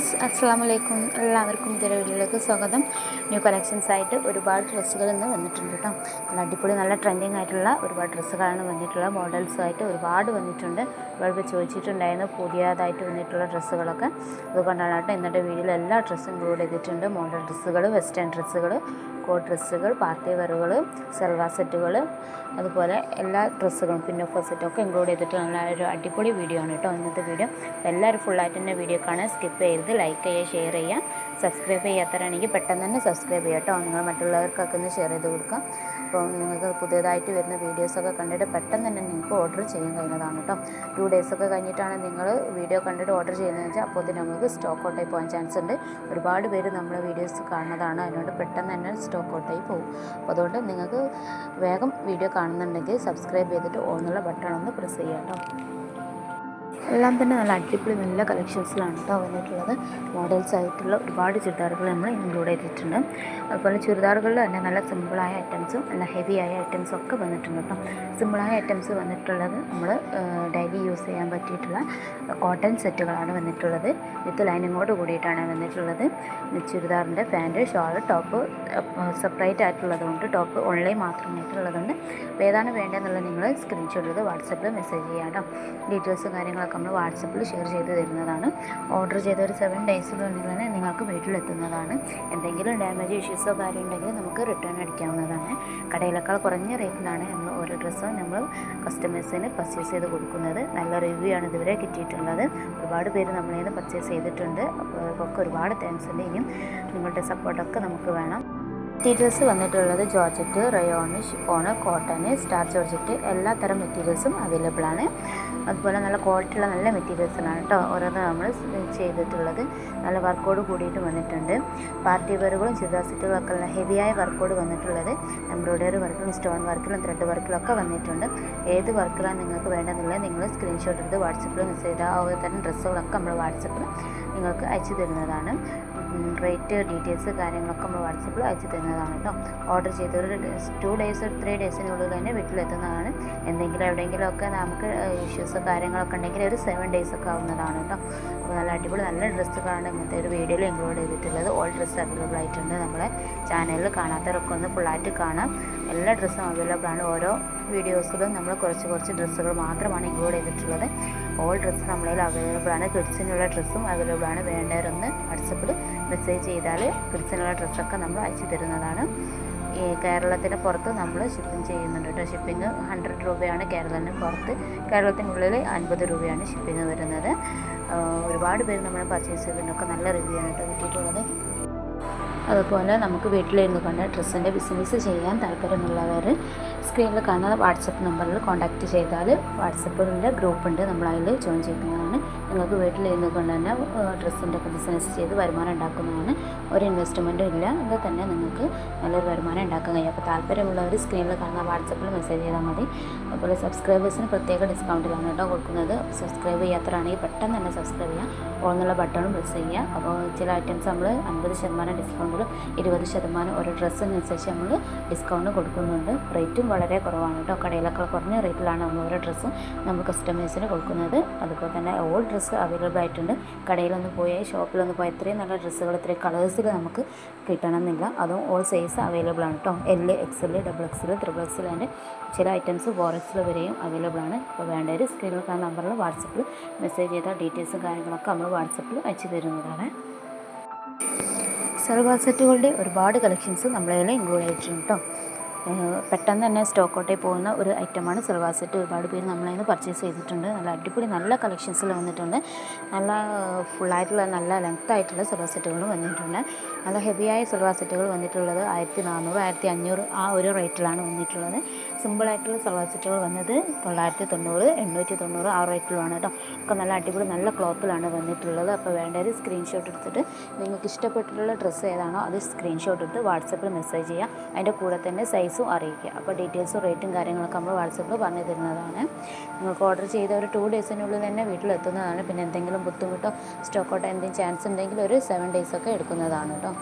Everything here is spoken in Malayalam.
ഫ്രണ്ട്സ് അസ്സാം വലൈക്കും എല്ലാവർക്കും ഇതൊരു വീഡിയോയിലേക്ക് സ്വാഗതം. ന്യൂ കളക്ഷൻസ് ആയിട്ട് ഒരുപാട് ഡ്രസ്സുകൾ ഇന്ന് വന്നിട്ടുണ്ട് കേട്ടോ. നല്ല അടിപൊളി നല്ല ട്രെൻഡിങ് ആയിട്ടുള്ള ഒരുപാട് ഡ്രസ്സുകളാണ് വന്നിട്ടുള്ളത്. മോഡൽസുമായിട്ട് ഒരുപാട് വന്നിട്ടുണ്ട്. ഒരുപാട് ചോദിച്ചിട്ടുണ്ടായിരുന്നു പുതിയതായിട്ട് വന്നിട്ടുള്ള ഡ്രസ്സുകളൊക്കെ. അതുകൊണ്ടാണ് കേട്ടോ ഇന്നത്തെ വീഡിയോയിൽ എല്ലാ ഡ്രസ്സും ഇൻക്ലൂഡ് ചെയ്തിട്ടുണ്ട്. മോഡൽ ഡ്രസ്സുകൾ വെസ്റ്റേൺ ഡ്രസ്സുകൾ കോട്ട് ഡ്രസ്സുകൾ പാർട്ടി വെയറുകൾ സെൽവാ സെറ്റുകൾ അതുപോലെ എല്ലാ ഡ്രസ്സുകളും പിന്നെ സെറ്റൊക്കെ ഇൻക്ലൂഡ് ചെയ്തിട്ട് നല്ല ഒരു അടിപൊളി വീഡിയോ ആണ് കേട്ടോ ഇന്നത്തെ വീഡിയോ എല്ലാവരും ഫുള്ളായിട്ട് തന്നെ വീഡിയോ കാണാൻ സ്കിപ്പ് ചെയ്ത് ലൈക്ക് ചെയ്യുക ഷെയർ ചെയ്യുക. സബ്സ്ക്രൈബ് ചെയ്യാത്തവരാണെങ്കിൽ പെട്ടെന്ന് തന്നെ സബ്സ്ക്രൈബ് ചെയ്യുക കേട്ടോ. നിങ്ങൾ മറ്റുള്ളവർക്കൊക്കെ ഒന്ന് ഷെയർ ചെയ്ത് കൊടുക്കാം അപ്പോൾ നിങ്ങൾക്ക് പുതിയതായിട്ട് വരുന്ന വീഡിയോസൊക്കെ കണ്ടിട്ട് പെട്ടെന്ന് തന്നെ നിങ്ങൾക്ക് ഓർഡർ ചെയ്യാൻ കഴിയുന്നതാണ് കേട്ടോ. ടു ഡേയ്സൊക്കെ കഴിഞ്ഞിട്ടാണ് നിങ്ങൾ വീഡിയോ കണ്ടിട്ട് ഓർഡർ ചെയ്യുന്നതെന്ന് വെച്ചാൽ അപ്പോൾ തന്നെ നമുക്ക് സ്റ്റോക്ക് ഔട്ടായി പോകാൻ ചാൻസ് ഉണ്ട്. ഒരുപാട് പേര് നമ്മൾ വീഡിയോസ് കാണുന്നതാണ്. അതുകൊണ്ട് പെട്ടെന്ന് തന്നെ സ്റ്റോക്ക് ഔട്ടായി പോകും. അപ്പോൾ അതുകൊണ്ട് നിങ്ങൾക്ക് വേഗം വീഡിയോ കാണുന്നുണ്ടെങ്കിൽ സബ്സ്ക്രൈബ് ചെയ്തിട്ട് ഓന്നുള്ള ബട്ടൺ ഒന്ന് പ്രസ് ചെയ്യാം കേട്ടോ. എല്ലാം തന്നെ നല്ല അടിപൊളി നല്ല കളക്ഷൻസിലാണ് കേട്ടോ വന്നിട്ടുള്ളത്. മോഡൽസ് ആയിട്ടുള്ള ഒരുപാട് ചുരിദാറുകൾ നമ്മൾ ഇൻക്ലൂഡ് ചെയ്തിട്ടുണ്ട്. അതുപോലെ ചുരിദാറുകളിൽ തന്നെ നല്ല സിമ്പിളായ ഐറ്റംസും നല്ല ഹെവി ആയ ഐറ്റംസും ഒക്കെ വന്നിട്ടുണ്ട് കേട്ടോ സിമ്പിളായ ഐറ്റംസ് വന്നിട്ടുള്ളത് നമ്മൾ ഡെയിലി യൂസ് ചെയ്യാൻ പറ്റിയിട്ടുള്ള കോട്ടൺ സെറ്റുകളാണ് വന്നിട്ടുള്ളത്. വിത്ത് ലൈനിങ്ങോട് കൂടിയിട്ടാണ് വന്നിട്ടുള്ളത്. ചുരിദാറിന്റെ പാന്റ് ഷോൾ ടോപ്പ് സെപ്പറേറ്റ് ആയിട്ടുള്ളതുകൊണ്ട് ടോപ്പ് ഓൺലൈൻ മാത്രമായിട്ടുള്ളതുകൊണ്ട് ഏതാണ് വേണ്ടതെന്നുള്ളത് നിങ്ങൾ സ്ക്രീൻഷോട്ട് ചെയ്ത് വാട്സപ്പിൽ മെസ്സേജ് ചെയ്യാം കേട്ടോ ഡീറ്റെയിൽസും കാര്യങ്ങളൊക്കെ നമ്മൾ വാട്സപ്പിൽ ഷെയർ ചെയ്ത് തരുന്നതാണ്. ഓർഡർ ചെയ്ത ഒരു സെവൻ ഡേയ്സിനുള്ളിൽ തന്നെ നിങ്ങൾക്ക് വീട്ടിലെത്തുന്നതാണ്. എന്തെങ്കിലും ഡാമേജ് ഇഷ്യൂസോ കാര്യം ഉണ്ടെങ്കിൽ നമുക്ക് റിട്ടേൺ അടിക്കാവുന്നതാണ്. കടയിലേക്കാൾ കുറഞ്ഞ റേറ്റിലാണ് നമ്മൾ ഓരോ ഡ്രസ്സും നമ്മൾ കസ്റ്റമേഴ്സിന് പർച്ചേസ് ചെയ്ത് കൊടുക്കുന്നത്. നല്ല റിവ്യൂ ആണ് ഇതുവരെ കിട്ടിയിട്ടുള്ളത്. ഒരുപാട് പേര് നമ്മളിൽ നിന്ന് പർച്ചേസ് ചെയ്തിട്ടുണ്ട്. അപ്പോൾ അവർക്കൊക്കെ ഒരുപാട് താങ്ക്സ് ഉണ്ട് ഇനിയും നിങ്ങളുടെ സപ്പോർട്ടൊക്കെ നമുക്ക് വേണം. മെറ്റീരിയൽസ് വന്നിട്ടുള്ളത് georgette rayon chiffon cotton star georgette എല്ലാ തരം മെറ്റീരിയൽസും അവൈലബിൾ ആണ്. അതുപോലെ നല്ല ക്വാളിറ്റി ഉള്ള നല്ല മെറ്റീരിയൽസിലാണ് കേട്ടോ ഓരോന്ന് നമ്മൾ ചെയ്തിട്ടുള്ളത്. നല്ല വർക്കോട് കൂടിയിട്ട് വന്നിട്ടുണ്ട്. പാർട്ടി വെയറുകളും ചുരിദാർ സെറ്റുകളൊക്കെ നല്ല ഹെവിയായ വർക്കോട് വന്നിട്ടുള്ളത്. എംബ്രോയ്ഡറി വർക്കിലും സ്റ്റോൺ വർക്കിലും ത്രെഡ് ഒക്കെ വന്നിട്ടുണ്ട്. ഏത് വർക്കിലാണ് നിങ്ങൾക്ക് വേണ്ടതെന്നുള്ളത് നിങ്ങൾ സ്ക്രീൻഷോട്ട് എടുത്ത് വാട്സപ്പിൽ മെസ്സേജ് ചെയ്താൽ അതുപോലെ തന്നെ ഡ്രസ്സുകളൊക്കെ നമ്മൾ വാട്സപ്പിൽ നിങ്ങൾക്ക് അയച്ചു തരുന്നതാണ്. റേറ്റ് ഡീറ്റെയിൽസ് കാര്യങ്ങളൊക്കെ നമ്മൾ വാട്സപ്പിൽ അയച്ചു തരുന്നതാണ് കേട്ടോ. ഓർഡർ ചെയ്ത ഒരു ടു ഡേയ്സ് ഒരു ത്രീ ഡേയ്സിനുള്ളിൽ തന്നെ വീട്ടിലെത്തുന്നതാണ്. എന്തെങ്കിലും എവിടെയെങ്കിലുമൊക്കെ നമുക്ക് ഇഷ്യൂസ് കാര്യങ്ങളൊക്കെ ഉണ്ടെങ്കിൽ ഒരു സെവൻ ഡേയ്സ് ഒക്കെ ആവുന്നതാണ് കേട്ടോ. അപ്പോൾ നല്ല അടിപൊളി നല്ല ഡ്രസ്സുകളാണ് ഇങ്ങനത്തെ ഒരു വീഡിയോയിൽ ഇൻക്ലൂഡ് ചെയ്തിട്ടുള്ളത്. ഓൾ ഡ്രസ്സ് അവൈലബിൾ ആയിട്ടുണ്ട് നമ്മളെ ചാനലിൽ കാണാത്തവരൊക്കെ ഒന്ന് ഫുള്ളായിട്ട് കാണാം. എല്ലാ ഡ്രസ്സും അവൈലബിൾ ആണ്. ഓരോ വീഡിയോസിലും നമ്മൾ കുറച്ച് കുറച്ച് ഡ്രസ്സുകൾ മാത്രമാണ് ഇൻക്ലൂഡ് ചെയ്തിട്ടുള്ളത്. ഓൾ ഡ്രസ്സ് നമ്മളതിൽ അവൈലബിൾ ആണ്. കിഡ്സിനുള്ള ഡ്രസ്സും അവൈലബിൾ ആണ്. വേണ്ടവരൊന്ന് വാട്സപ്പിൽ മെസ്സേജ് ചെയ്താൽ കിഡ്സിനുള്ള ഡ്രസ്സൊക്കെ നമ്മൾ അയച്ചു തരുന്നതാണ്. ഈ കേരളത്തിന് പുറത്ത് നമ്മൾ ഷിപ്പിംഗ് ചെയ്യുന്നുണ്ട് കേട്ടോ. ഷിപ്പിംഗ് ഹൺഡ്രഡ് രൂപയാണ് കേരളത്തിന് പുറത്ത്. കേരളത്തിനുള്ളിൽ അൻപത് രൂപയാണ് ഷിപ്പിംഗ് വരുന്നത്. ഒരുപാട് പേര് നമ്മൾ പർച്ചേസ് ചെയ്തിട്ടൊക്കെ നല്ല റിവ്യൂ ആണ് കേട്ടോ. കിട്ടിയിട്ടുള്ളത്. അതുപോലെ നമുക്ക് വീട്ടിലിരുന്ന് കൊണ്ട് ഡ്രസ്സിന്റെ ബിസിനസ് ചെയ്യാൻ താല്പര്യമുള്ളവർ സ്ക്രീനിൽ കാണുന്ന വാട്സപ്പ് നമ്പറിൽ കോൺടാക്റ്റ് ചെയ്താൽ വാട്സപ്പിന്റെ ഗ്രൂപ്പുണ്ട് നമ്മളതിൽ ജോയിൻ ചെയ്യുന്നതാണ് നിങ്ങൾക്ക് വീട്ടിലിരുന്ന് കൊണ്ട് തന്നെ ഡ്രസ്സിന്റെ ഒക്കെ ബിസിനസ് ചെയ്ത് വരുമാനം ഉണ്ടാക്കുന്നതാണ്. ഒരു ഇൻവെസ്റ്റ്മെന്റും ഇല്ല. അത് തന്നെ നിങ്ങൾക്ക് നല്ലൊരു വരുമാനം ഉണ്ടാക്കാൻ കഴിയും. അപ്പോൾ താല്പര്യമുള്ളവർ സ്ക്രീനിൽ കാണുന്ന വാട്സപ്പിൽ മെസ്സേജ് ചെയ്താൽ മതി. അതുപോലെ സബ്സ്ക്രൈബേഴ്സിന് പ്രത്യേക ഡിസ്കൗണ്ടിലാണ് കേട്ടോ കൊടുക്കുന്നത്. സബ്സ്ക്രൈബ് ചെയ്യാത്തവരാണെങ്കിൽ പെട്ടെന്ന് തന്നെ സബ്സ്ക്രൈബ് ചെയ്യുക. ഓന്നുള്ള ബട്ടണും പ്രസ് ചെയ്യുക. അപ്പോൾ ചില ഐറ്റംസ് നമ്മൾ അൻപത് ശതമാനം ഡിസ്കൗണ്ടിലും ഇരുപത് ശതമാനം ഓരോ ഡ്രസ്സിനനുസരിച്ച് നമ്മൾ ഡിസ്കൗണ്ട് കൊടുക്കുന്നുണ്ട്. റേറ്റും വളരെ കുറവാണ് കേട്ടോ. കടയിലൊക്കെ കുറഞ്ഞ റേറ്റിലാണ് നമ്മൾ ഓരോ ഡ്രസ്സും നമ്മൾ കസ്റ്റമേഴ്സിന് കൊടുക്കുന്നത്. അതുപോലെ തന്നെ ഓൾ ഡ്രസ്സ് അവൈലബിൾ ആയിട്ടുണ്ട്. കടയിലൊന്ന് പോയാൽ ഷോപ്പിലൊന്ന് പോയാൽ ഇത്രയും നല്ല ഡ്രസ്സുകൾ ഇത്രയും കളേഴ്സിൽ നമുക്ക് കിട്ടണമെന്നില്ല. അതും ഓൾ സൈസ് അവൈലബിൾ ആണ് കേട്ടോ L X L double X L triple X L അതിന്റെ ചില ഐറ്റംസ് ഫോർ എക്സിൽ വരെയും അവൈലബിൾ ആണ്. അപ്പോൾ വേണ്ടവർ സ്ക്രീനിൽ കാണുന്ന നമ്പറിൽ വാട്സപ്പിൽ മെസ്സേജ് ചെയ്താൽ ഡീറ്റെയിൽസും കാര്യങ്ങളൊക്കെ നമ്മൾ വാട്സപ്പിൽ അയച്ചു തരുന്നതാണ്. സൽവാർ സെറ്റുകളുടെ ഒരുപാട് കളക്ഷൻസ് നമ്മളതിൽ ഇൻക്ലൂഡ് ആയിട്ടുണ്ട് കേട്ടോ പെട്ടെന്ന് തന്നെ സ്റ്റോക്ക് ഔട്ടായി പോകുന്ന ഒരു ഐറ്റമാണ് സിൽവാർ സെറ്റ് ഒരുപാട് പേര് നമ്മളതിൽ നിന്ന് പർച്ചേസ് ചെയ്തിട്ടുണ്ട്. നല്ല അടിപൊളി നല്ല കളക്ഷൻസിൽ വന്നിട്ടുണ്ട്. നല്ല ഫുള്ളായിട്ടുള്ള നല്ല ലെങ്ത് ആയിട്ടുള്ള സിൽവാർ സെറ്റുകൾ വന്നിട്ടുണ്ട്. നല്ല ഹെവിയായ സിൽവാർ സെറ്റുകൾ വന്നിട്ടുള്ളത് ആയിരത്തി നാനൂറ് ആയിരത്തി അഞ്ഞൂറ് ആ ഒരു റേറ്റിലാണ് വന്നിട്ടുള്ളത്. സിമ്പിളായിട്ടുള്ള സെറ്റുകൾ വന്നത് തൊള്ളായിരത്തി തൊണ്ണൂറ് എണ്ണൂറ്റി തൊണ്ണൂറ് ആ റേറ്റിലുമാണ് കേട്ടോ. ഒക്കെ നല്ല അടിപൊളി നല്ല ക്ലോത്തിലാണ് വന്നിട്ടുള്ളത്. അപ്പോൾ വേണ്ടവർ സ്ക്രീൻഷോട്ട് എടുത്തിട്ട് നിങ്ങൾക്ക് ഇഷ്ടപ്പെട്ടിട്ടുള്ള ഡ്രസ്സ് ഏതാണോ അത് സ്ക്രീൻഷോട്ട് എടുത്ത് വാട്സപ്പിൽ മെസ്സേജ് ചെയ്യുക. അതിന്റെ കൂടെ തന്നെ സൈസും അറിയിക്കുക. അപ്പോൾ ഡീറ്റെയിൽസും റേറ്റും കാര്യങ്ങളൊക്കെ നമ്മൾ വാട്സപ്പിൽ പറഞ്ഞു തരുന്നതാണ്. നിങ്ങൾക്ക് ഓർഡർ ചെയ്ത ഒരു ടു ഡേയ്സിനുള്ളിൽ തന്നെ വീട്ടിലെത്തുന്നതാണ് പിന്നെ എന്തെങ്കിലും ബുദ്ധിമുട്ടോ സ്റ്റോക്കോട്ടോ എന്തെങ്കിലും ചാൻസ് ഉണ്ടെങ്കിൽ ഒരു സെവൻ ഡേയ്സൊക്കെ എടുക്കുന്നതാണ് കേട്ടോ.